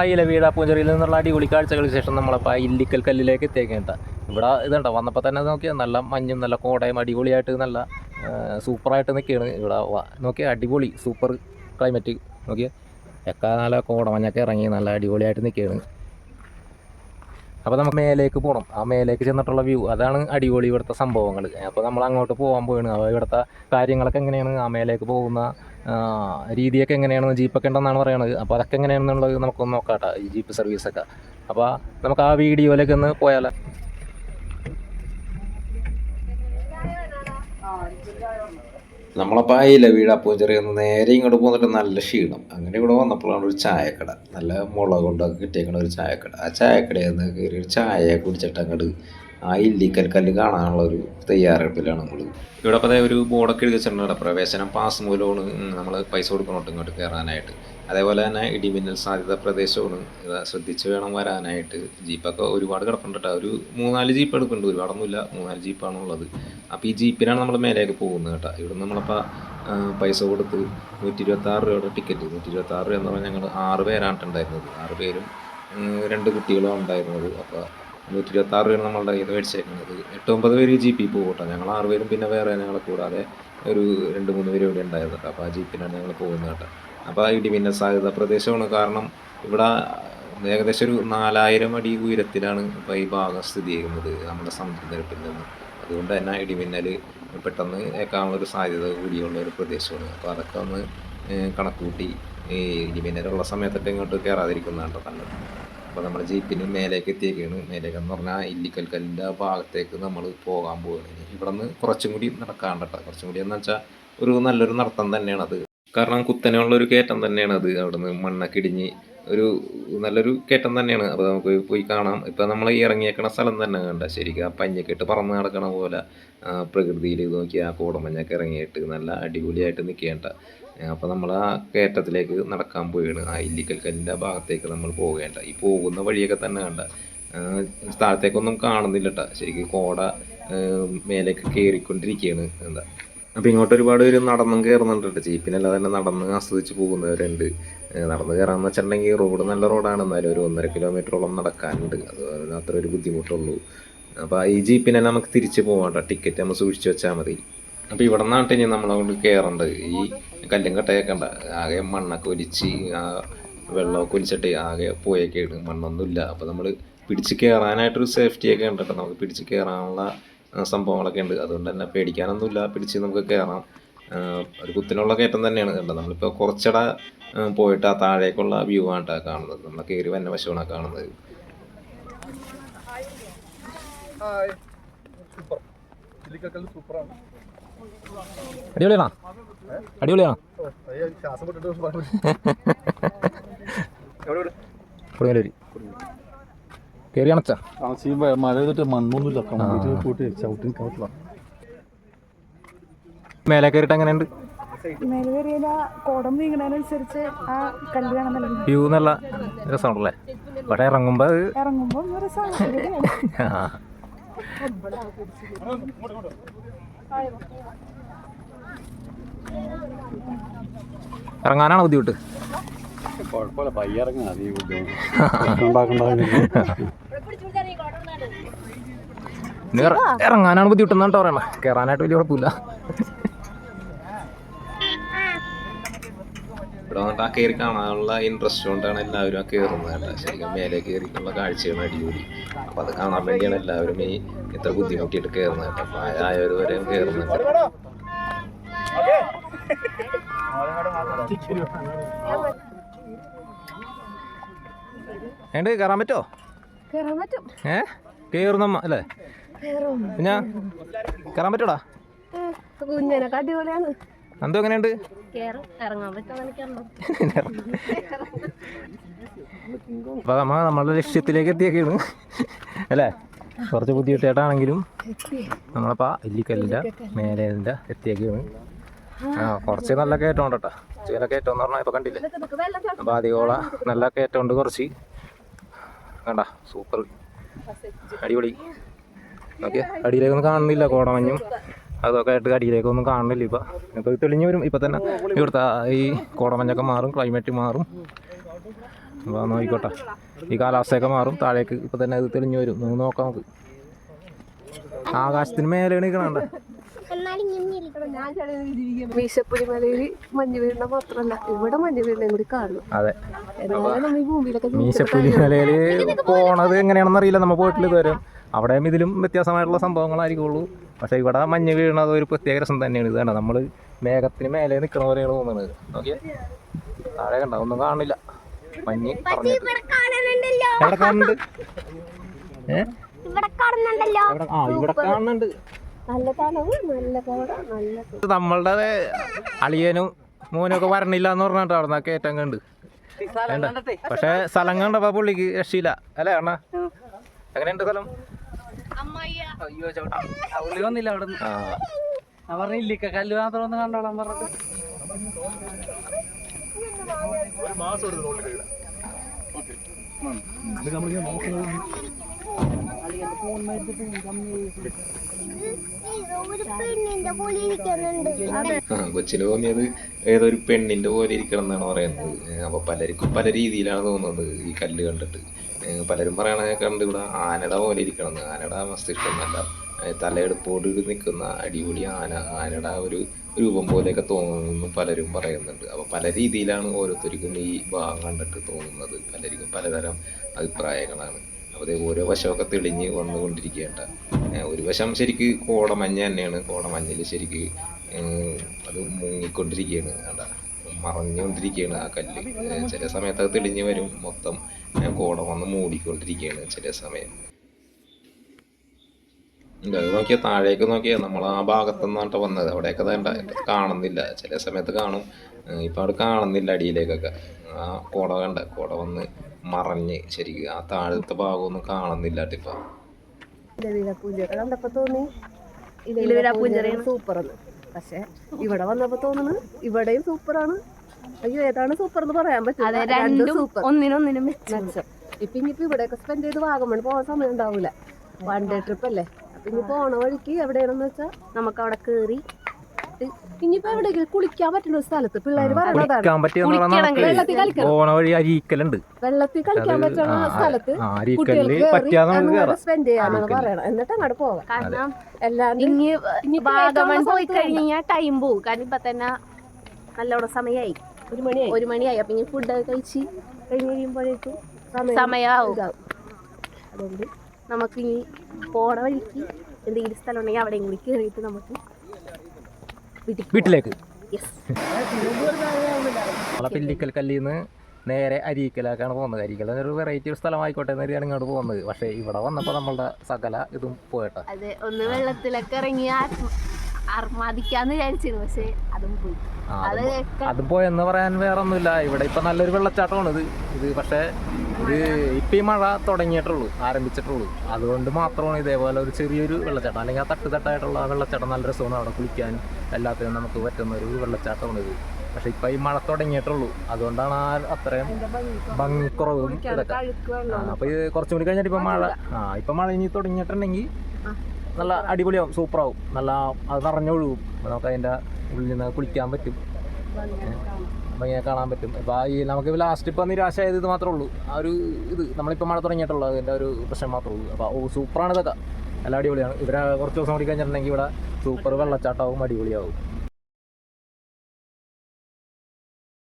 പായില വീട് പൂഞ്ചറിയിൽ നിന്നുള്ള അടിപൊളി കാഴ്ചകൾക്ക് ശേഷം നമ്മളപ്പോൾ ഇല്ലിക്കൽ കല്ലിലേക്ക് എത്തിയേക്കേണ്ട. ഇവിടെ ഇതുണ്ടോ. വന്നപ്പോൾ തന്നെ നോക്കിയാൽ നല്ല മഞ്ഞും നല്ല കോടയും അടിപൊളിയായിട്ട് നല്ല സൂപ്പറായിട്ട് നിൽക്കുകയാണ് ഇവിടെ നോക്കിയാൽ അടിപൊളി സൂപ്പർ ക്ലൈമറ്റ്. നോക്കിയാൽ എക്കാ നല്ല കോടമഞ്ഞൊക്കെ ഇറങ്ങി നല്ല അടിപൊളിയായിട്ട് നിൽക്കുകയാണ് അപ്പോൾ നമുക്ക് മേലേക്ക് പോകണം ആ മേലേക്ക് ചെന്നിട്ടുള്ള വ്യൂ അതാണ് അടിപൊളി ഇവിടുത്തെ സംഭവങ്ങൾ അപ്പോൾ നമ്മൾ അങ്ങോട്ട് പോകാൻ പോവാണ്. അപ്പോൾ ഇവിടുത്തെ കാര്യങ്ങളൊക്കെ എങ്ങനെയാണ്? ആ മേലേക്ക് പോകുന്ന രീതിയൊക്കെ എങ്ങനെയാണ്? ജീപ്പൊക്കെ ഉണ്ടെന്നാണ് പറയുന്നത് അപ്പോൾ അതൊക്കെ എങ്ങനെയാണെന്നുള്ളത് നമുക്കൊന്ന് നോക്കാട്ടോ ഈ ജീപ്പ് സർവീസൊക്കെ അപ്പോൾ നമുക്ക് ആ വീഡിയോയിലേക്ക് ഒന്ന് പോയാലോ? നമ്മളപ്പോൾ ആയില്ല വീട് പൂഞ്ചെറിയിൽ നിന്ന് നേരെ ഇങ്ങോട്ട് പോന്നിട്ട് നല്ല ക്ഷീണം. അങ്ങനെ ഇവിടെ വന്നപ്പോഴാണ് ഒരു ചായക്കട. നല്ല മുളക് കൊണ്ടൊക്കെ കിട്ടിയേക്കണ ഒരു ചായക്കട. ആ ചായക്കടയിൽ നിന്ന് കയറി ഒരു ചായ കുടിച്ചിട്ട് അങ്ങോട്ട് ആ ഇല്ലിക്കൽ കല്ല് കാണാനുള്ള ഒരു തയ്യാറെടുപ്പിലാണ് നമ്മൾ ഇവിടെ അപ്പോൾ ഒരു ബോർഡൊക്കെ എഴുതി വെച്ചിട്ടുണ്ട് പ്രവേശനം പാസ് മൂലമാണ് നമ്മൾ പൈസ കൊടുക്കണോട്ട് ഇങ്ങോട്ട് കയറാനായിട്ട്. അതേപോലെ തന്നെ ഇടിമിന്നൽ സാധ്യത പ്രദേശമാണ്. ശ്രദ്ധിച്ച് വേണം വരാനായിട്ട്. ജീപ്പൊക്കെ ഒരുപാട് കിടപ്പുണ്ട് ഒരു മൂന്നാൽ ജീപ്പ് എടുക്കുന്നുണ്ട്. ഒരുപാടൊന്നുമില്ല. മൂന്നാൽ ജീപ്പാണ് ഉള്ളത്. അപ്പോൾ ഈ ജീപ്പിനാണ് നമ്മൾ മേലേക്ക് പോകുന്നത് കേട്ടോ ഇവിടെ നമ്മളപ്പോൾ പൈസ കൊടുത്ത് നൂറ്റി ഇരുപത്താറ് രൂപയുടെ ടിക്കറ്റ്. നൂറ്റി ഇരുപത്താറ് രൂപ എന്ന് പറഞ്ഞാൽ ഞങ്ങൾ ആറ് പേരാണ് ഉണ്ടായിരുന്നത്. ആറ് പേരും രണ്ട് കുട്ടികളും ഉണ്ടായിരുന്നത്. അപ്പോൾ നൂറ്റി ഇരുപത്താറ് രൂപയാണ് നമ്മളുടെ കയ്യിൽ മേടിച്ചേക്കുന്നത്. എട്ട് ഒമ്പത് പേര് ജീപ്പിൽ പോകും ഞങ്ങൾ ആറ് പേരും പിന്നെ വേറെ ഞങ്ങളെ കൂടാതെ ഒരു രണ്ട് മൂന്ന് പേര് ഇവിടെ ഉണ്ടായിരുന്നു കേട്ടോ അപ്പോൾ ആ ജീപ്പിനാണ് ഞങ്ങൾ പോകുന്നത് കേട്ടോ അപ്പോൾ ആ ഇടിമിന്നൽ സാധ്യത പ്രദേശമാണ്. കാരണം ഇവിടെ ഏകദേശം ഒരു നാലായിരം അടി ഉയരത്തിലാണ് ഇപ്പോൾ ഈ ഭാഗം സ്ഥിതി ചെയ്യുന്നത് നമ്മുടെ സമുദ്രനിരപ്പിൽ നിന്ന്. അതുകൊണ്ട് തന്നെ ഇടിമിന്നൽ പെട്ടെന്ന് ഏക്കാനുള്ളൊരു സാധ്യത കൂടിയുള്ള ഒരു പ്രദേശമാണ്. അപ്പോൾ അതൊക്കെ ഒന്ന് കണക്ക് കണക്കുകൂട്ടി ഈ ഇടിമിന്നലുള്ള സമയത്തൊക്കെ ഇങ്ങോട്ട് കയറാതിരിക്കുന്നതാണ് കേട്ടോ നല്ലത്. അപ്പോൾ നമ്മുടെ ജീപ്പിന് മേലേക്ക് എത്തിയേക്കാണ്. മേലേക്ക് എന്ന് പറഞ്ഞാൽ ഇല്ലിക്കൽ കല്ലിന്റെ ആ ഭാഗത്തേക്ക് നമ്മൾ പോകാൻ പോവുകയാണ് ഇവിടെ നിന്ന് കുറച്ചും കൂടി നടക്കാണ്ട് കേട്ടോ. കുറച്ചും കൂടി എന്ന് വെച്ചാൽ ഒരു നല്ലൊരു നടത്തം തന്നെയാണ് അത് കാരണം കുത്തനെയുള്ള ഒരു കയറ്റം തന്നെയാണ് അത്. അവിടുന്ന് മണ്ണൊക്കെ ഇടിഞ്ഞ് ഒരു നല്ലൊരു കയറ്റം തന്നെയാണ്. അപ്പോൾ നമുക്ക് പോയി കാണാം. ഇപ്പം നമ്മൾ ഈ ഇറങ്ങിയേക്കണ സ്ഥലം തന്നെ കണ്ട ശരിക്കും ആ പഞ്ഞൊക്കെ ഇട്ട് പറന്ന് നടക്കണ പോലെ പ്രകൃതിയിൽ നോക്കി ആ കോടമഞ്ഞൊക്കെ ഇറങ്ങിയിട്ട് നല്ല അടിപൊളിയായിട്ട് നിൽക്കേണ്ട. അപ്പോൾ നമ്മൾ ആ കയറ്റത്തിലേക്ക് നടക്കാൻ പോവുകയാണ്. ആ ഇല്ലിക്കൽ കല്ലിന്റെ ഭാഗത്തേക്ക് നമ്മൾ പോകേണ്ട ഈ പോകുന്ന വഴിയൊക്കെ തന്നെ കണ്ട. സ്ഥലത്തേക്കൊന്നും കാണുന്നില്ല കേട്ടോ ശരിക്കും കോട മേലേക്ക് കയറിക്കൊണ്ടിരിക്കുകയാണ്. എന്താ? അപ്പോൾ ഇങ്ങോട്ട് ഒരുപാട് പേര് നടന്നും കയറുന്നുണ്ട് കേട്ടോ ജീപ്പിനല്ലാതെ തന്നെ നടന്ന് ആസ്വദിച്ച് പോകുന്നവരുണ്ട്. നടന്ന് കയറാന്ന് വെച്ചിട്ടുണ്ടെങ്കിൽ റോഡ് നല്ല റോഡാണ്. എന്നാലും ഒരു ഒന്നര കിലോമീറ്ററോളം നടക്കാനുണ്ട്. അത് അത്ര ഒരു ബുദ്ധിമുട്ടുള്ളൂ. അപ്പോൾ ഈ ജീപ്പിനെ നമുക്ക് തിരിച്ച് പോകണ്ട ടിക്കറ്റ് നമ്മൾ സൂക്ഷിച്ച് വെച്ചാൽ മതി. അപ്പോൾ ഇവിടെ നിന്നാട്ട് ഇനി നമ്മളങ്ങോട്ട് കയറേണ്ടത് ഈ കല്ലും കട്ടയൊക്കെ ആകെ മണ്ണൊക്കെ ഒലിച്ച് ആ വെള്ളമൊക്കെ ഒലിച്ചിട്ട് ആകെ പോയൊക്കെയാണ് മണ്ണൊന്നുമില്ല. അപ്പോൾ നമ്മൾ പിടിച്ച് കയറാനായിട്ടൊരു സേഫ്റ്റിയൊക്കെ ഉണ്ട് കേട്ടോ നമുക്ക് പിടിച്ച് കയറാനുള്ള സംഭവങ്ങളൊക്കെ ഉണ്ട്. അതുകൊണ്ട് തന്നെ പേടിക്കാനൊന്നുമില്ല. പിടിച്ച് നമുക്ക് കയറാം ഒരു കുത്തിനുള്ള കയറ്റം തന്നെയാണ് കണ്ടത് നമ്മളിപ്പോൾ കുറച്ചട പോയിട്ട് ആ താഴേക്കുള്ള വ്യൂ ആണ് കേട്ടോ കാണുന്നത്. നമ്മൾ കയറി വന്ന വശമാണ് കാണുന്നത്. അടിപൊളിയാണോ? അടിപൊളിയാണോ? കൊടുങ്ങല്ലൂര് കയറി അണച്ചാ? ഈ മഴ ചെയ്തിട്ട് മണ്ണൊന്നുമില്ല. കംപ്ലീറ്റ് കൂട്ടി ചവിട്ടിന് കാട്ടില്ല മേലെ കയറിയിട്ട് എങ്ങനെയുണ്ട്. വ്യൂ നല്ല രസമുണ്ടല്ലേ ഇറങ്ങാനാണ് ബുദ്ധിമുട്ട്? കുഴപ്പമില്ല. പയ്യിറങ്ങാ. ഇറ- ഇറങ്ങാനാണ് ബുദ്ധിമുട്ടെന്നാണ് കേട്ടോ പറയണ. കയറാനായിട്ട് വലിയ കുഴപ്പമില്ല. ഇവിടെ വന്നിട്ട് ആ കയറി കാണാനുള്ള ഇൻട്രസ്റ്റ് കൊണ്ടാണ് എല്ലാവരും ആ കയറുന്നത് കേട്ടോ. ശരിക്കും മേലെ കയറിയിട്ടുള്ള കാഴ്ചയാണ് അടിപൊളി. അപ്പോൾ അത് കാണാൻ വേണ്ടിയാണ് എല്ലാവരും ഈ ഇത്ര ബുദ്ധിമുട്ടിയിട്ട് കയറുന്നത് കേട്ടോ. പ്രായമായവർ വരെ കയറുന്നുണ്ട്. ഏണ്ട് കയറാൻ പറ്റോ? കയറാൻ പറ്റും. ഏ? കയറുന്ന അല്ലേ? പിന്നെ കയറാൻ പറ്റൂടാ? കുഞ്ഞിനൊക്കെ അടിപൊളിയാണ് എന്തോ എങ്ങനെയുണ്ട്? അപ്പൊ നമ്മൾ നമ്മളുടെ ലക്ഷ്യത്തിലേക്ക് എത്തിയൊക്കെയാണ് അല്ലേ? കുറച്ച് ബുദ്ധിമുട്ടായിട്ടാണെങ്കിലും നമ്മളപ്പോൾ ഇല്ലിക്കല്ലിന്റെ മേലേന്റെ എത്തിയൊക്കെയാണ് കുറച്ച് നല്ല കയറ്റം ഉണ്ട് കേട്ടോ ചീന കയറ്റം എന്ന് പറഞ്ഞാൽ ഇപ്പൊ കണ്ടില്ലേ? അപ്പൊ അധികോള നല്ല കയറ്റം ഉണ്ട് കുറച്ച്. കണ്ട സൂപ്പർ. അടിപൊളി. ഓക്കെ അടിയിലേക്കൊന്നും കാണുന്നില്ല കോടമഞ്ഞും. അതൊക്കെ ആയിട്ട് അടിയിലേക്കൊന്നും കാണുന്നില്ല ഇപ്പം. ഇപ്പോൾ തെളിഞ്ഞു വരും. ഇപ്പം തന്നെ ഇവിടുത്തെ ഈ കോടമഞ്ഞൊക്കെ മാറും ക്ലൈമറ്റ് മാറും. അപ്പോൾ നോക്കിക്കോട്ടെ. ഈ കാലാവസ്ഥയൊക്കെ മാറും. താഴേക്ക് ഇപ്പൊ തന്നെ ഇത് തെളിഞ്ഞു വരും. നോക്കാം നമുക്ക്. ആകാശത്തിന് മേലെയാണ് നിൽക്കണണ്ട മീശപ്പുലി മലയിൽ മഞ്ഞ് വീഴുന്ന മാത്രമല്ല ഇവിടെ മഞ്ഞ് വീഴുന്ന കൂടി കാണുന്നു. അതെ. എന്നാലും ഭൂമിയിലൊക്കെ മീശപ്പുലി മലയിൽ പോണത് എങ്ങനെയാണെന്ന് അറിയില്ല. നമ്മൾ പോയിട്ടില്ല ഇതുവരെ. അവിടെയും ഇതിലും വ്യത്യാസമായിട്ടുള്ള സംഭവങ്ങളായിരിക്കുള്ളൂ. പക്ഷെ ഇവിടെ മഞ്ഞ് വീഴുന്നത് ഒരു പ്രത്യേക രസം തന്നെയാണ്. ഇത് തന്നെ നമ്മൾ മേഘത്തിന് മേലെ നിൽക്കണ പോലെയാണ് തോന്നുന്നത്. നോക്കിയേ. താഴെ കണ്ട? ഒന്നും കാണില്ല. മഞ്ഞ് ഇവിടെ എവിടെ കാണുന്നുണ്ട്? ഏഹ് ഇവിടെ കാണുന്നുണ്ടല്ലോ. ആ ഇവിടെ കാണുന്നുണ്ട്. നല്ല തണവ് നല്ല കോട നല്ല നമ്മളുടെ അളിയനും മോനും ഒക്കെ വരണില്ല എന്ന് പറഞ്ഞിട്ട് അവിടെ നിന്നൊക്കെ ഏറ്റവും കണ്ട്. പക്ഷെ സ്ഥലം കണ്ടപ്പോ പുള്ളിക്ക് രക്ഷയില്ല. അല്ലേ അണ്ണ? എങ്ങനെയുണ്ട് സ്ഥലം? പുള്ളി വന്നില്ല അവിടെ ഞാൻ പറഞ്ഞില്ല കല്ല് മാത്രം ഒന്ന് കണ്ടോളാൻ പറഞ്ഞിട്ട്. ഒരു ഇരിക്കുന്നുണ്ട് ആ, കൊച്ചിന് തോന്നിയത് ഏതൊരു പെണ്ണിന്റെ പോലെ ഇരിക്കണം എന്നാണ് പറയുന്നത്. അപ്പൊ പലർക്കും പല രീതിയിലാണ് തോന്നുന്നത് ഈ കല്ല് കണ്ടിട്ട്. പലരും പറയണ കണ്ട് ഇവിടെ ആനയുടെ പോലെ ഇരിക്കണം ആനയുടെ മസ്തിഷ്കം നല്ല തലയെടുപ്പോട് നിൽക്കുന്ന അടിപൊളി ആന ആനയുടെ ഒരു രൂപം പോലെയൊക്കെ തോന്നുന്നു പലരും പറയുന്നുണ്ട്. അപ്പൊ പല രീതിയിലാണ് ഓരോരുത്തർക്കും ഈ ഭാഗം കണ്ടിട്ട് തോന്നുന്നത്. പലർക്കും പലതരം അഭിപ്രായങ്ങളാണ്. ദേ ഓരോ വശമൊക്കെ തെളിഞ്ഞ് വന്നുകൊണ്ടിരിക്കേണ്ട ഒരു വശം ശരിക്ക് കോടമഞ്ഞ് തന്നെയാണ്. കോടമഞ്ഞിൽ ശരിക്ക് അത് മുങ്ങിക്കൊണ്ടിരിക്കുകയാണ്. കണ്ട? മറഞ്ഞുകൊണ്ടിരിക്കുകയാണ് ആ കല്ല്. ചില സമയത്ത് അത് തെളിഞ്ഞ് വരും. മൊത്തം കോടം വന്ന് മൂടിക്കൊണ്ടിരിക്കുകയാണ് ചില സമയം. അത് നോക്കിയാൽ താഴേക്ക് നോക്കിയാൽ നമ്മൾ ആ ഭാഗത്തു നിന്നാണ് വന്നത്. അവിടെയൊക്കെ വേണ്ട കാണുന്നില്ല. ചില സമയത്ത് കാണും. ഇപ്പം അവിടെ കാണുന്നില്ല അടിയിലേക്കൊക്കെ. ആ കോട കണ്ട കോട വന്ന് മറഞ്ഞ് ശരിക്കും ആ താഴത്തെ ഭാഗമൊന്നും കാണുന്നില്ല ഇപ്പം. പക്ഷെ ഇവിടെ വന്നപ്പോ തോന്നുന്നു ഇവിടെയും സൂപ്പറാണ്. അയ്യോ ഏതാണ് സൂപ്പർ എന്ന് പറയാൻ പറ്റില്ല. രണ്ടും സൂപ്പർ. ഒന്നിനൊന്നിനും മെച്ചം. ഇപ്പൊ ഇനിയിപ്പോ ഇവിടെയൊക്കെ സ്പെൻഡ് ചെയ്ത് വാഗമൺ പോകാൻ സമയം ഉണ്ടാവൂല. വൺ ഡേ ട്രിപ്പ് അല്ലേ? അപ്പൊ ഇനി പോണ വഴിക്ക് എവിടെയാണെന്ന് വെച്ചാൽ നമുക്ക് അവിടെ കേറി ഇനിയിപ്പോ എവിടെയെങ്കിലും കുളിക്കാൻ പറ്റുന്ന ഒരു സ്ഥലത്ത് പിള്ളേര് പറയണതാണ് കുളിക്കാൻ വെള്ളത്തിൽ പറഞ്ഞാൽ കളിക്കണം. പോണ വഴി അരീക്കലുണ്ട് വെള്ളത്തിൽ കളിക്കാൻ പറ്റുന്ന സ്ഥലത്ത് ആ, അരീക്കലിൽ നമുക്ക് കയറാം സ്പെൻഡ് ചെയ്യാന്നാണ് അരീക്കൽ. പറയണം എന്നിട്ട് അങ്ങോട്ട് പോവാം കാരണം അല്ലാണ്ട് ഇനി ഇനി വാഗമൺ പോയി കഴിഞ്ഞാൽ ടൈം പോകും കാരണം ഇപ്പൊ തന്നെ നല്ലോണം സമയമായി ഒരു മണിയായി. ഒരു മണിയായി. അപ്പൊ ഇനി ഫുഡ് കഴിച്ച് കഴിഞ്ഞ് കഴിയുമ്പോഴേക്കും സമയാവും. ഇതാവും. അതുകൊണ്ട് നമുക്ക് ഇനി പോണ വഴിക്ക് എന്തെങ്കിലും സ്ഥലം ഉണ്ടെങ്കിൽ അവിടെ ഇങ്ങനെ കയറിയിട്ട് നമുക്ക് വീട്ടിലേക്ക് കല്ലിൽ നമ്മളെ പില്ലിക്കൽ കല്ലിന്ന് നേരെ അരീക്കലേക്കാണ് പോകുന്നത്. അരീക്കൽ ഒരു വെറൈറ്റി ഒരു സ്ഥലമായിക്കോട്ടെ എന്ന് കരുതിയാണ് ഇങ്ങോട്ട് പോകുന്നത്. പക്ഷേ ഇവിടെ വന്നപ്പോൾ നമ്മളുടെ സകല ഇതും പോയിട്ട്. അതെ ഒന്ന് വെള്ളത്തിലൊക്കെ ഇറങ്ങി അർമാദിക്കാന്ന് വിചാരിച്ചിരുന്നു. പക്ഷെ അതും പോയി. അത് പോയെന്ന് പറയാൻ വേറെ ഒന്നുമില്ല ഇവിടെ ഇപ്പം നല്ലൊരു വെള്ളച്ചാട്ടമാണ് ഇത് ഇത് പക്ഷേ ഇത് ഇപ്പം ഈ മഴ തുടങ്ങിയിട്ടുള്ളൂ ആരംഭിച്ചിട്ടുള്ളൂ. അതുകൊണ്ട് മാത്രമാണ് ഇതേപോലെ ഒരു ചെറിയൊരു വെള്ളച്ചാട്ടം. അല്ലെങ്കിൽ ആ തട്ടുതട്ടായിട്ടുള്ള ആ വെള്ളച്ചാട്ടം നല്ല രസമാണ് അവിടെ കുളിക്കാനും എല്ലാത്തിനും നമുക്ക് പറ്റുന്ന ഒരു വെള്ളച്ചാട്ടമാണ് ഇത് പക്ഷേ ഇപ്പം ഈ മഴ തുടങ്ങിയിട്ടുള്ളൂ. അതുകൊണ്ടാണ് ആ അത്രയും ഭംഗിക്കുറവും ഇതൊക്കെ. അപ്പോൾ അപ്പൊ ഇത് കുറച്ചും കൂടി കഴിഞ്ഞിട്ട് ഇപ്പൊ മഴ ആ ഇപ്പൊ മഴ ഇനി തുടങ്ങിയിട്ടുണ്ടെങ്കിൽ നല്ല അടിപൊളിയാവും സൂപ്പറാവും. നല്ല അത് നിറഞ്ഞൊഴുകും. നമുക്ക് അതിന്റെ ഉള്ളിൽ നിന്ന് കുളിക്കാൻ പറ്റും. അപ്പൊ ഇങ്ങനെ കാണാൻ പറ്റും. ഇപ്പൊ ഈ നമുക്ക് ലാസ്റ്റ് ഇപ്പൊ നിരാശയായത് ഇത് മാത്രമേ ഉള്ളൂ. ആ ഒരു ഇത് നമ്മളിപ്പോ മഴ തുടങ്ങിയിട്ടുള്ളൂ. അതിന്റെ ഒരു പ്രശ്നം മാത്രമേ ഉള്ളൂ. അപ്പൊ ഓ സൂപ്പറാണ് ഇതൊക്കെ. നല്ല അടിപൊളിയാണ്. ഇവരെ കുറച്ച് ദിവസം കൂടി കഴിഞ്ഞിട്ടുണ്ടെങ്കിൽ ഇവിടെ സൂപ്പർ വെള്ളച്ചാട്ടമാവും അടിപൊളിയാവും.